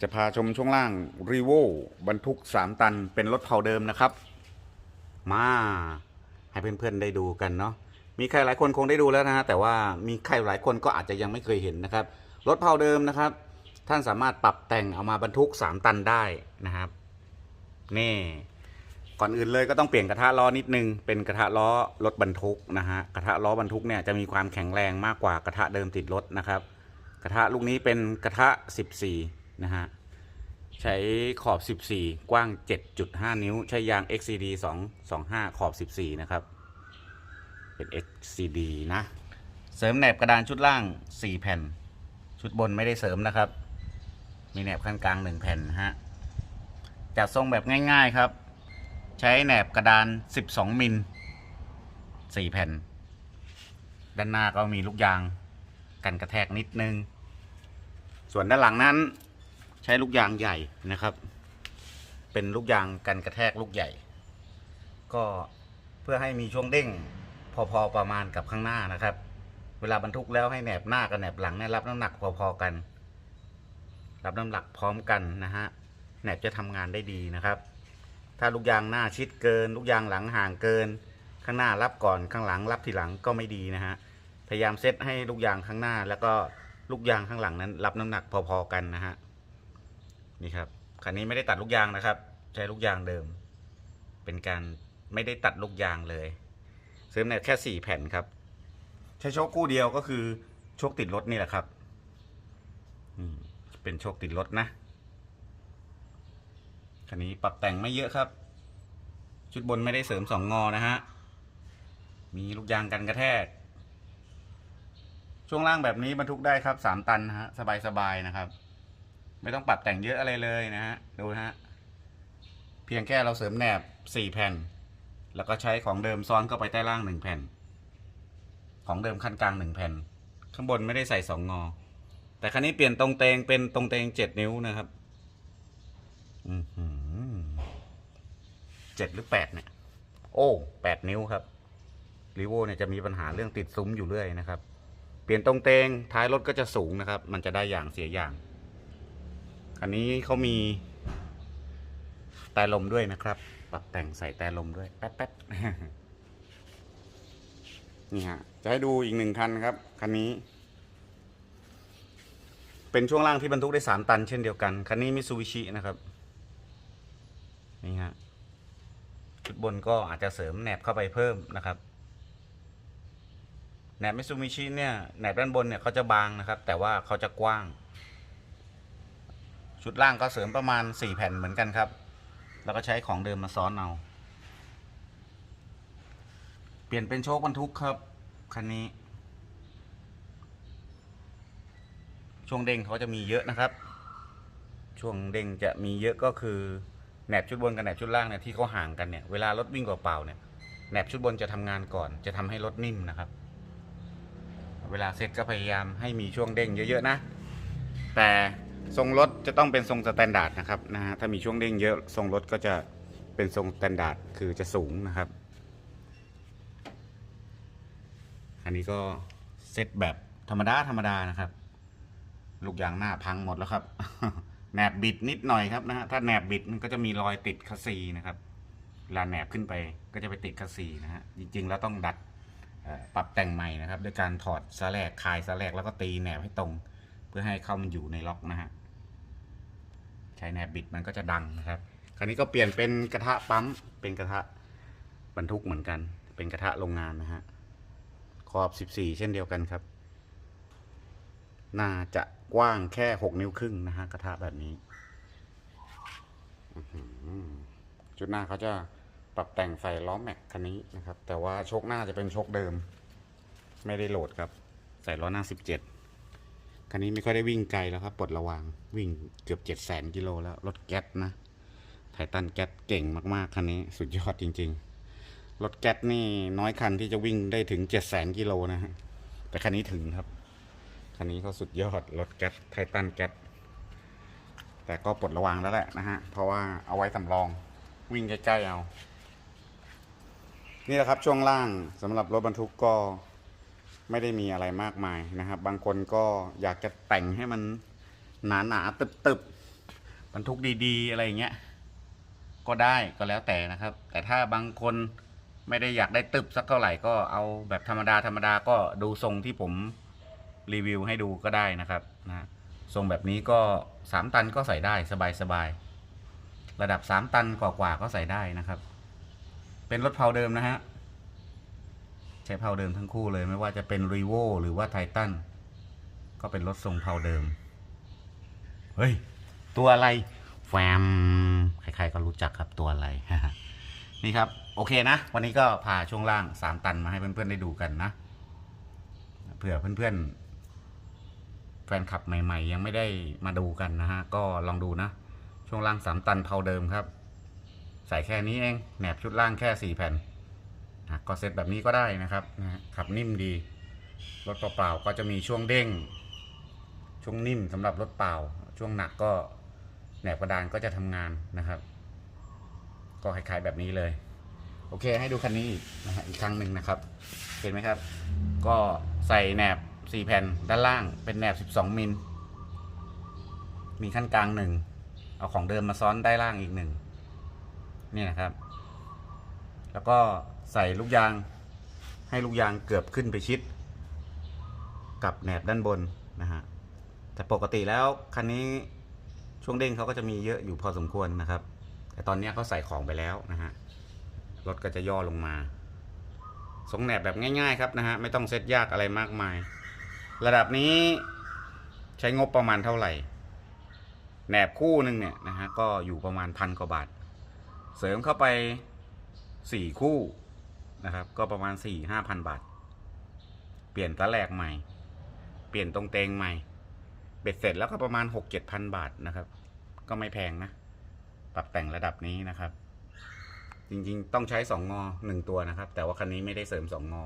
จะพาชมช่วงล่างรีโวบรรทุก 3 ตันเป็นรถเผาเดิมนะครับ มาให้เพื่อนๆได้ดูกันเนาะมีใครหลายคนคงได้ดูแล้วนะฮะแต่ว่ามีใครหลายคนก็อาจจะยังไม่เคยเห็นนะครับรถเผาเดิมนะครับ ท่านสามารถปรับแต่งเอามาบรรทุก 3 ตันได้นะครับนี่ก่อนอื่นเลยก็ต้องเปลี่ยนกระทะล้อนิดนึงเป็นกระทะล้อรถบรรทุกนะฮะกระทะล้อบรรทุกเนี่ยจะมีความแข็งแรงมากกว่ากระทะเดิมติดรถนะครับ กระทะลูกนี้เป็นกระทะ 14 นะฮะ ใช้ขอบ 14 กว้าง 7.5 นิ้ว ใช้ยาง XCD 225 ขอบ 14 นะครับ เป็น XCD นะ เสริมแหนบกระดานชุดล่าง 4 แผ่น ชุดบนไม่ได้เสริมนะครับ มีแหนบขั้นกลาง 1 แผ่นฮะ จัดทรงแบบง่าย ๆครับ ใช้แหนบกระดาน 12 มิล 4 แผ่น ด้านหน้าก็มีลูกยางกันกระแทกนิดนึง ส่วนด้านหลังนั้น ช้ลูกยางใหญ่นะครับ เป็นลูกยางกันกระแทกลูกใหญ่ ก็เพื่อให้มีช่วงเด้งพอๆประมาณกับข้างหน้านะครับ เวลาบรรทุกแล้วให้แหนบหน้ากับแหนบหลังเนี่ยรับน้ำหนักพอๆกัน รับน้ำหนักพร้อมกันนะฮะแหนบจะทำงานได้ดีนะครับ ถ้าลูกยางหน้าชิดเกิน ลูกยางหลังห่างเกิน ข้างหน้ารับก่อนข้างหลังรับทีหลังก็ไม่ดีนะฮะพยายามเซตให้ลูกยางข้างหน้า แล้วก็ลูกยางข้างหลังนั้น รับน้ำหนักพอๆกันนะฮะ นี่ครับคันนี้ไม่ได้ตัดลูกยางนะครับ ใช้ลูกยางเดิม เป็นการไม่ได้ตัดลูกยางเลย ซื้อเนี่ยแค่สี่แผ่นครับ ใช้โชคคู่เดียวก็คือโชคติดรถนี่แหละครับเป็นโชคติดรถนะคันนี้ปรับแต่งไม่เยอะครับ ชุดบนไม่ได้เสริมสองงอนะฮะมีลูกยางกันกระแทก ช่วงล่างแบบนี้บรรทุกได้ครับสามตันฮะสบายๆนะครับ ไม่ต้องปรับแต่งเยอะอะไรเลยนะฮะดูฮะเพียงแค่เราเสริมแหนบสี่แผ่น แล้วก็ใช้ของเดิมซ้อนเข้าไปใต้ล่างหนึ่งแผ่น ของเดิมขั้นกลางหนึ่งแผ่น ข้างบนไม่ได้ใส่สองงอ แต่คันนี้เปลี่ยนตรงเตงเป็นตรงเตงเจ็ดนิ้วนะครับอือหือเจ็ดหรือแปดเนี่ย โอ้แปดนิ้วครับรีโวเนี่ยจะมีปัญหาเรื่องติดซุ้มอยู่เรื่อยนะครับ เปลี่ยนตรงเตงท้ายรถก็จะสูงนะครับ มันจะได้อย่างเสียอย่าง อันนี้เขามีแต่ลมด้วยนะครับ ปรับแต่งใส่แต่ลมด้วย แป๊ดแป๊ดนี่ฮะ จะให้ดูอีกหนึ่งคันครับ คันนี้ เป็นช่วงล่างที่บรรทุกได้สามตันเช่นเดียวกัน คันนี้มิซูบิชินะครับ นี่ฮะ ชุดบนก็อาจจะเสริมแหนบเข้าไปเพิ่มนะครับ แหนบมิซูบิชิเนี่ย แหนบด้านบนเนี่ยเขาจะบางนะครับ แต่ว่าเขาจะกว้าง ชุดล่างก็เสริมประมาณ 4 แผ่นเหมือนกันครับ แล้วก็ใช้ของเดิมมาซ้อนเอา เปลี่ยนเป็นโชคบรรทุกครับ คันนี้ ช่วงเด้งเขาจะมีเยอะนะครับ ช่วงเด้งจะมีเยอะก็คือแหนบชุดบนกับแหนบชุดล่างเนี่ยที่เขาห่างกันเนี่ยเวลารถวิ่งเปล่าๆเนี่ยแหนบชุดบนจะทำงานก่อน จะทำให้รถนิ่มนะครับ เวลาเซ็ตก็พยายามให้มีช่วงเด้งเยอะๆนะ แต่ ทรงรถจะต้องเป็นทรงสแตนดาร์ดนะครับนะฮะถ้ามีช่วงเด้งเยอะทรงรถก็จะเป็นทรงสแตนดาร์ดคือจะสูงนะครับ อันนี้ก็เซตแบบธรรมดาธรรมดานะครับ ลูกยางหน้าพังหมดแล้วครับแหนบบิดนิดหน่อยครับนะฮะถ้าแหนบบิดมันก็จะมีรอยติดคัสซีนะครับเวลาแหนบขึ้นไปก็จะไปติดคัสซีนะฮะจริงๆ แล้วต้องดัดปรับแต่งใหม่นะครับ ด้วยการถอดสแลกคลายสแลกแล้วก็ตีแหนบให้ตรง เพื่อให้เข้ามันอยู่ในล็อกนะฮะใช้แหนบบิดมันก็จะดังนะครับ คราวนี้ก็เปลี่ยนเป็นกระทะปั๊มเป็นกระทะบรรทุกเหมือนกัน เป็นกระทะโรงงานนะฮะขอบ 14 เช่นเดียวกันครับ น่าจะกว้างแค่ 6 นิ้วครึ่งนะฮะกระทะแบบนี้อื้อหือจุดหน้าเขาจะปรับแต่งใส่ล้อแม็กคันนี้นะครับ แต่ว่าโชคหน้าจะเป็นโชคเดิม ไม่ได้โหลดครับ ใส่ล้อหน้า 17 คันนี้ไม่ค่อยได้วิ่งไกลแล้วครับปลดระวางวิ่งเกือบเจ็ดแสนกิโลแล้ว รถแก๊สนะไททันแก๊สเก่งมากๆ คันนี้สุดยอดจริง ๆ รถแก๊สนี่น้อยคันที่จะวิ่งได้ถึงเจ็ดแสนกิโลนะฮะแต่คันนี้ถึงครับ คันนี้เขาสุดยอดรถแก๊สไททันแก๊สแต่ก็ปลดระวางแล้วแหละนะฮะ เพราะว่าเอาไว้สำรองวิ่งใกล้ๆเอา นี่แหละครับช่วงล่างสำหรับรถบรรทุกก็ ไม่ได้มีอะไรมากมายนะครับ บางคนก็อยากจะแต่งให้มันหนาหนาๆตึบตึบบรรทุกดีๆ อะไรเงี้ย ก็ได้ก็แล้วแต่นะครับ แต่ถ้าบางคนไม่ได้อยากได้ตึบสักเท่าไหร่ก็เอาแบบธรรมดาธรรมดาก็ดูทรงที่ผมรีวิวให้ดูก็ได้นะครับนะทรงแบบนี้ก็สามตันก็ใส่ได้สบายๆระดับสามตันกว่าๆก็ใส่ได้นะครับ เป็นรถเพาเดิมนะฮะ ช้เพาเดิมทั้งคู่เลยไม่ว่าจะเป็นรีโวหรือว่าไททันก็เป็นรถทรงเพาเดิม เฮ้ย ตัวอะไรแฟมใครๆก็รู้จักครับตัวอะไร นี่ครับ โอเคนะ วันนี้ก็พาช่วงล่าง3ตันมาให้เพื่อนๆได้ดูกันนะเผื่อเพื่อนๆ แฟนคลับใหม่ ๆ ยังไม่ได้มาดูกันนะฮะ ก็ลองดูนะ ช่วงล่าง3ตันเท่าเดิมครับ ใส่แค่นี้เองแหนบชุดล่างแค่4แผ่น อะก็เซ็ตแบบนี้ก็ได้นะครับนะขับนิ่มดีรถเปล่าๆก็จะมีช่วงเด้ง ช่วงนิ่มสำหรับรถเปล่า ช่วงหนักก็แหนบกระดานก็จะทำงานนะครับ ก็คล้ายๆแบบนี้เลย โอเค ให้ดูคันนี้อีกนะฮะอีกครั้งหนึ่งนะครับ เห็นไหมครับ ก็ใส่แหนบ 4 แผ่นด้านล่างเป็นแหนบ 12 มิลมีขั้นกลางหนึ่งเอาของเดิมมาซ้อนได้ล่างอีกหนึ่งนี่นะครับ แล้วก็ ใส่ลูกยาง ให้ลูกยางเกือบขึ้นไปชิด กับแหนบด้านบนนะฮะแต่ปกติแล้วคันนี้ช่วงเด้งเขาก็จะมีเยอะอยู่พอสมควรนะครับ แต่ตอนนี้เขาใส่ของไปแล้วนะฮะรถก็จะย่อลงมาทรงแหนบแบบง่าย ๆ ครับนะฮะไม่ต้องเซตยากอะไรมากมาย ระดับนี้ใช้งบประมาณเท่าไหร่แหนบคู่หนึ่งเนี่ยนะฮะก็อยู่ประมาณพันกว่าบาท เสริมเข้าไปสี่คู่ นะครับ ก็ประมาณสี่ห้าพันบาท เปลี่ยนตะแหลกใหม่ เปลี่ยนตรงเตงใหม่ เบ็ดเสร็จแล้วก็ประมาณหกเจ็ดพันบาทนะครับ ก็ไม่แพงนะ ปรับแต่งระดับนี้นะครับ จริงๆ ต้องใช้สองงอหนึ่งตัวนะครับ แต่ว่าคันนี้ไม่ได้เสริมสองงอ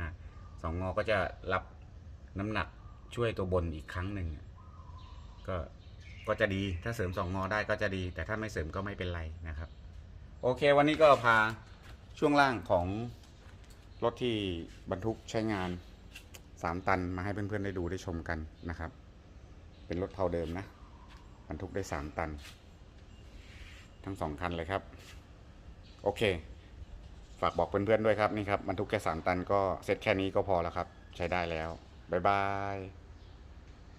นะสองงอก็จะรับน้ำหนักช่วยตัวบนอีกครั้งหนึ่งก็ก็จะดีถ้าเสริมสองงอได้ก็จะดี แต่ถ้าไม่เสริมก็ไม่เป็นไรนะครับ โอเค วันนี้ก็พา ช่วงล่างของรถที่บรรทุกใช้งานสามตันมาให้เพื่อนๆได้ดูได้ชมกันนะครับ เป็นรถเท่าเดิมนะ บรรทุกได้สามตัน ทั้งสองคันเลยครับ โอเค ฝากบอกเพื่อนๆด้วยครับนี่ครับบรรทุกแค่สามตันก็เสร็จแค่นี้ก็พอแล้วครับ ใช้ได้แล้ว บ๊ายบาย